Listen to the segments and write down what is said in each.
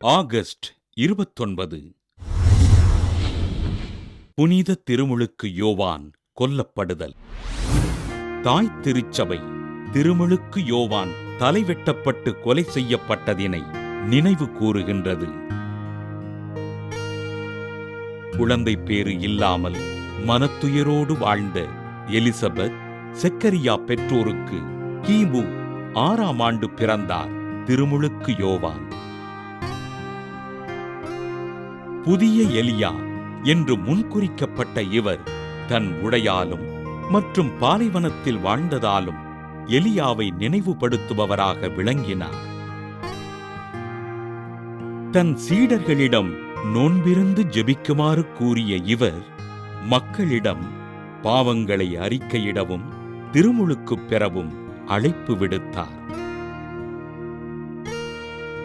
August இருபத்தொன்பது. புனித திருமுழுக்கு யோவான் கொல்லப்படுதல். தாய் திருச்சபை திருமுழுக்கு யோவான் தலைவெட்டப்பட்டு கொலை செய்யப்பட்டதினை நினைவு கூறுகின்றது. குழந்தை பேறு இல்லாமல் மனத்துயரோடு வாழ்ந்த எலிசபெத் செக்கரியா பெற்றோருக்கு கிமு ஆறாம் ஆண்டு பிறந்தார் திருமுழுக்கு யோவான். புதிய எலியா என்று முன்குறிக்கப்பட்ட இவர் தன் உடையாலும் மற்றும் பாலைவனத்தில் வாழ்ந்ததாலும் எலியாவை நினைவுபடுத்துபவராக விளங்கினார். தன் சீடர்களிடம் நோன்பிருந்து ஜெபிக்குமாறு கூறிய இவர் மக்களிடம் பாவங்களை அறிக்கையிடவும் திருமுழுக்குப் பெறவும் அழைப்பு விடுத்தார்.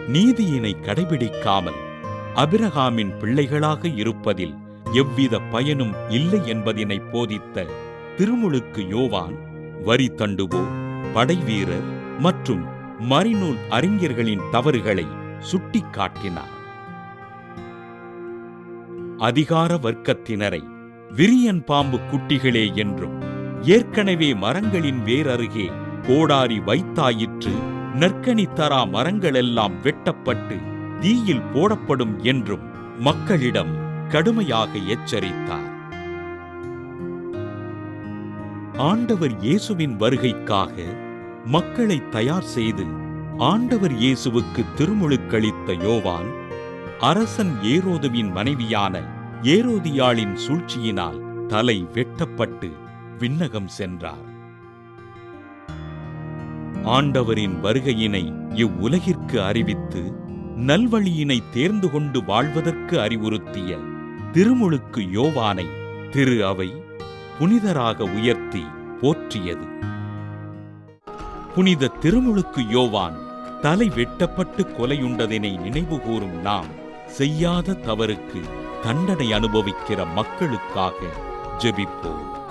நீதியினை கடைபிடிக்காமல் அபிரகாமின் பிள்ளைகளாக இருப்பதில் எவ்வித பயனும் இல்லை என்பதினை போதித்த திருமுழுக்கு யோவான் வரி தண்டுவோர் படைவீரர் மற்றும் மறைநூல் அறிஞர்களின் தவறுகளை சுட்டிக்காட்டினார் அதிகார வர்க்கத்தினரை விரியன் பாம்பு குட்டிகளே என்றும் ஏற்கனவே மரங்களின் வேரருகே கோடாரி வைத்தாயிற்று நற்கனி தரா மரங்களெல்லாம் வெட்டப்பட்டு தீயில் போடப்படும் என்றும் மக்களிடம் கடுமையாக எச்சரித்தார். ஆண்டவர் இயேசுவின் வருகைக்காக மக்களை தயார் செய்து ஆண்டவர் இயேசுவுக்கு திருமுழுக்களித்த யோவான் அரசன் ஏரோதுவின் மனைவியான ஏரோதியாளின் சூழ்ச்சியினால் தலை வெட்டப்பட்டு விண்ணகம் சென்றார். ஆண்டவரின் வருகையினை இவ்வுலகிற்கு அறிவித்து நல்வழியினை தேர்ந்து கொண்டு வாழ்வதற்கு அறிவுறுத்திய திருமுழுக்கு யோவானை திரு அவை புனிதராக உயர்த்தி போற்றியது. புனித திருமுழுக்கு யோவான் தலை வெட்டப்பட்டு கொலையுண்டதினை நினைவுகூரும் நாம் செய்யாத தவறுக்கு தண்டனை அனுபவிக்கிற மக்களுக்காக ஜெபிப்போம்.